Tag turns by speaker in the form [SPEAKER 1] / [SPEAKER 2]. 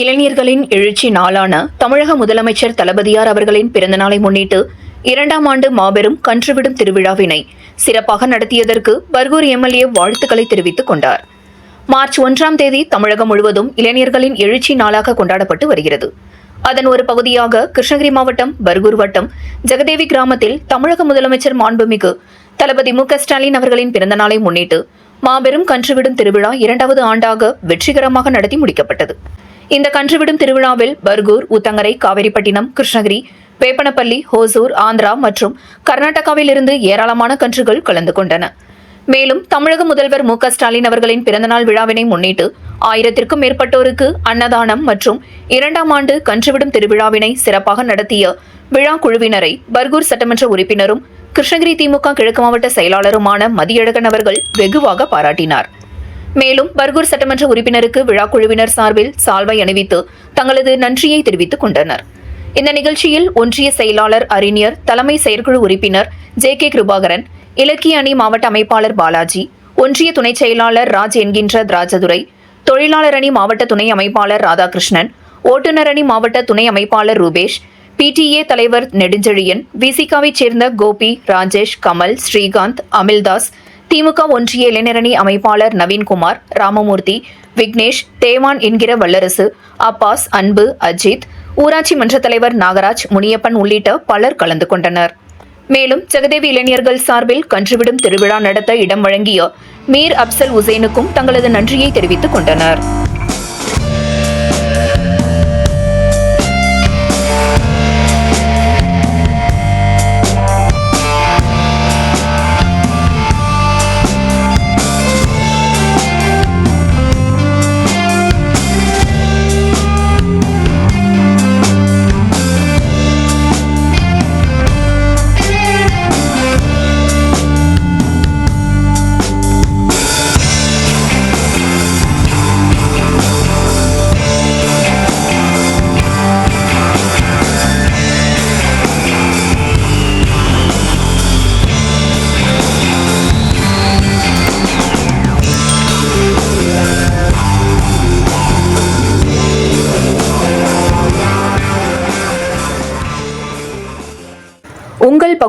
[SPEAKER 1] இளைஞர்களின் எழுச்சி நாளான தமிழக முதலமைச்சர் தளபதியார் அவர்களின் பிறந்தநாளை முன்னிட்டு இரண்டாம் ஆண்டு மாபெரும் கன்றுவிடும் திருவிழாவினை சிறப்பாக நடத்தியதற்கு பர்கூர் எம்எல்ஏ வாழ்த்துக்களை தெரிவித்துக் கொண்டார். மார்ச் ஒன்றாம் தேதி தமிழகம் முழுவதும் இளைஞர்களின் எழுச்சி நாளாக கொண்டாடப்பட்டு வருகிறது. அதன் ஒரு பகுதியாக கிருஷ்ணகிரி மாவட்டம் பர்கூர் வட்டம் ஜெகதேவி கிராமத்தில் தமிழக முதலமைச்சர் மாண்புமிகு தளபதி மு ஸ்டாலின் அவர்களின் பிறந்தநாளை முன்னிட்டு மாபெரும் கன்றுவிடும் திருவிழா இரண்டாவது ஆண்டாக வெற்றிகரமாக நடத்தி முடிக்கப்பட்டது. இந்த கன்றுவிடும் திருவிழாவில் பர்கூர் ஊத்தங்கரை காவிரிப்பட்டினம் கிருஷ்ணகிரி வேப்பனப்பள்ளி ஹோசூர் ஆந்திரா மற்றும் கர்நாடகாவிலிருந்து ஏராளமான கன்றுகள் கலந்து கொண்டன. மேலும் தமிழக முதல்வர் மு க ஸ்டாலின் அவர்களின் பிறந்தநாள் விழாவினை முன்னிட்டு ஆயிரத்திற்கும் மேற்பட்டோருக்கு அன்னதானம் மற்றும் இரண்டாம் ஆண்டு கன்றுவிடும் திருவிழாவினை சிறப்பாக நடத்திய விழா குழுவினரை பர்கூர் சட்டமன்ற உறுப்பினரும் கிருஷ்ணகிரி திமுக கிழக்கு மாவட்ட செயலாளருமான மதியழகன் அவர்கள் வெகுவாக பாராட்டினார். மேலும் பர்கூர் சட்டமன்ற உறுப்பினருக்கு விழா குழுவினர் சார்பில் சால்வை அணிவித்து தங்களது நன்றியை தெரிவித்துக் கொண்டனர். இந்த நிகழ்ச்சியில் ஒன்றிய செயலாளர் அறிஞர் தலைமை செயற்குழு உறுப்பினர் ஜே கே கிருபாகரன் இலக்கிய அணி மாவட்ட அமைப்பாளர் பாலாஜி ஒன்றிய துணைச் செயலாளர் ராஜ் என்கின்ற ராஜதுரை தொழிலாளர் அணி மாவட்ட துணை அமைப்பாளர் ராதாகிருஷ்ணன் ஓட்டுநர் அணி மாவட்ட துணை அமைப்பாளர் ரூபேஷ் பிடிஏ தலைவர் நெடுஞ்செழியன் விசிகாவைச் சேர்ந்த கோபி ராஜேஷ் கமல் ஸ்ரீகாந்த் அமில்தாஸ் திமுக ஒன்றிய இளைஞரணி அமைப்பாளர் நவீன்குமார் ராமமூர்த்தி விக்னேஷ் தேவான் என்கிற வல்லரசு அப்பாஸ் அன்பு அஜித் ஊராட்சி மன்ற தலைவர் நாகராஜ் முனியப்பன் உள்ளிட்ட பலர் கலந்து கொண்டனர். மேலும் ஜெகதேவி இளைஞர்கள் சார்பில் கன்றுவிடும் திருவிழா நடத்த இடம் வழங்கிய மீர் அப்சல் உசேனுக்கும் தங்களது நன்றியை தெரிவித்துக் கொண்டனர்.